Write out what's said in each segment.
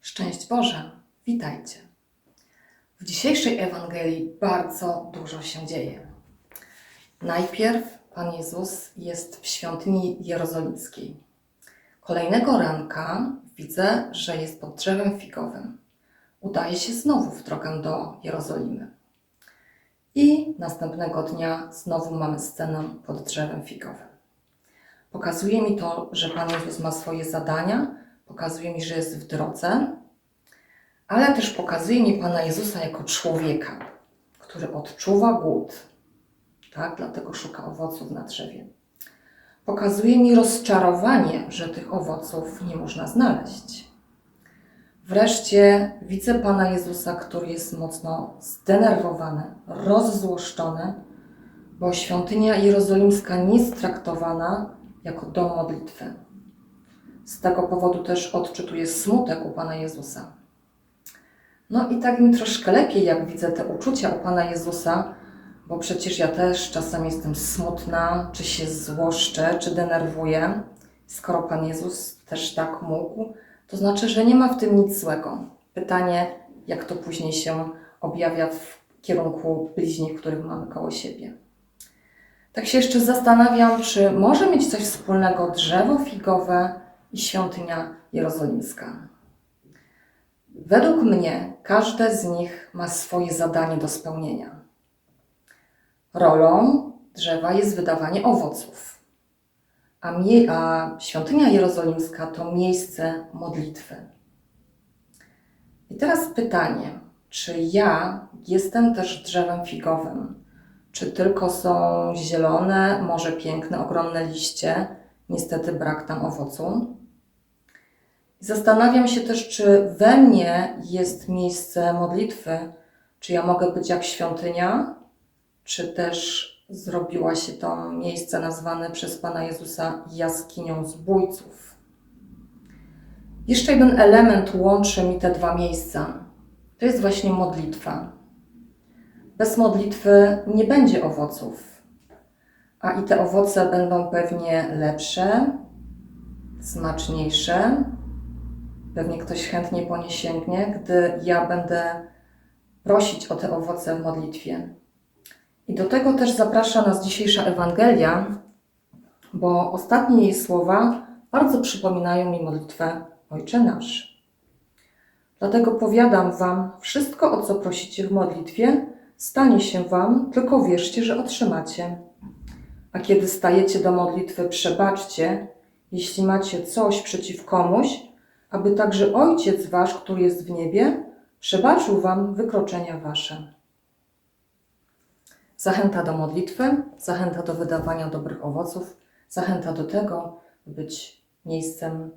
Szczęść Boże, witajcie. W dzisiejszej Ewangelii bardzo dużo się dzieje. Najpierw Pan Jezus jest w świątyni jerozolimskiej. Kolejnego ranka widzę, że jest pod drzewem figowym. Udaje się znowu w drogę do Jerozolimy. I następnego dnia znowu mamy scenę pod drzewem figowym. Pokazuje mi to, że Pan Jezus ma swoje zadania, pokazuje mi, że jest w drodze, ale też pokazuje mi Pana Jezusa jako człowieka, który odczuwa głód, tak? dlatego szuka owoców na drzewie. Pokazuje mi rozczarowanie, że tych owoców nie można znaleźć. Wreszcie widzę Pana Jezusa, który jest mocno zdenerwowany, rozzłoszczony, bo świątynia jerozolimska nie jest traktowana jako dom modlitwy. Z tego powodu też odczytuję smutek u Pana Jezusa. No i tak mi troszkę lepiej, jak widzę te uczucia u Pana Jezusa, bo przecież ja też czasem jestem smutna, czy się złoszczę, czy denerwuję. Skoro Pan Jezus też tak mógł, to znaczy, że nie ma w tym nic złego. Pytanie, jak to później się objawia w kierunku bliźnich, których mamy koło siebie. Tak się jeszcze zastanawiam, czy może mieć coś wspólnego drzewo figowe i świątynia jerozolimska. Według mnie każde z nich ma swoje zadanie do spełnienia. Rolą drzewa jest wydawanie owoców, a, a świątynia jerozolimska to miejsce modlitwy. I teraz pytanie, czy ja jestem też drzewem figowym? Czy tylko są zielone, może piękne, ogromne liście, niestety brak tam owocu? Zastanawiam się też, czy we mnie jest miejsce modlitwy, czy ja mogę być jak świątynia, czy też zrobiła się to miejsce nazwane przez Pana Jezusa jaskinią zbójców. Jeszcze jeden element łączy mi te dwa miejsca. To jest właśnie modlitwa. Bez modlitwy nie będzie owoców, a i te owoce będą pewnie lepsze, smaczniejsze, Pewnie ktoś chętnie po nie sięgnie, gdy ja będę prosić o te owoce w modlitwie. I do tego też zaprasza nas dzisiejsza Ewangelia, bo ostatnie jej słowa bardzo przypominają mi modlitwę Ojcze Nasz. Dlatego powiadam Wam, wszystko o co prosicie w modlitwie, stanie się Wam, tylko wierzcie, że otrzymacie. A kiedy stajecie do modlitwy, przebaczcie, jeśli macie coś przeciw komuś, aby także Ojciec Wasz, który jest w niebie, przebaczył Wam wykroczenia Wasze. Zachęta do modlitwy, zachęta do wydawania dobrych owoców, zachęta do tego, by być miejscem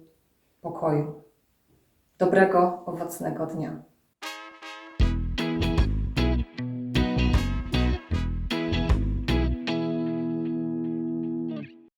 pokoju. Dobrego, owocnego dnia.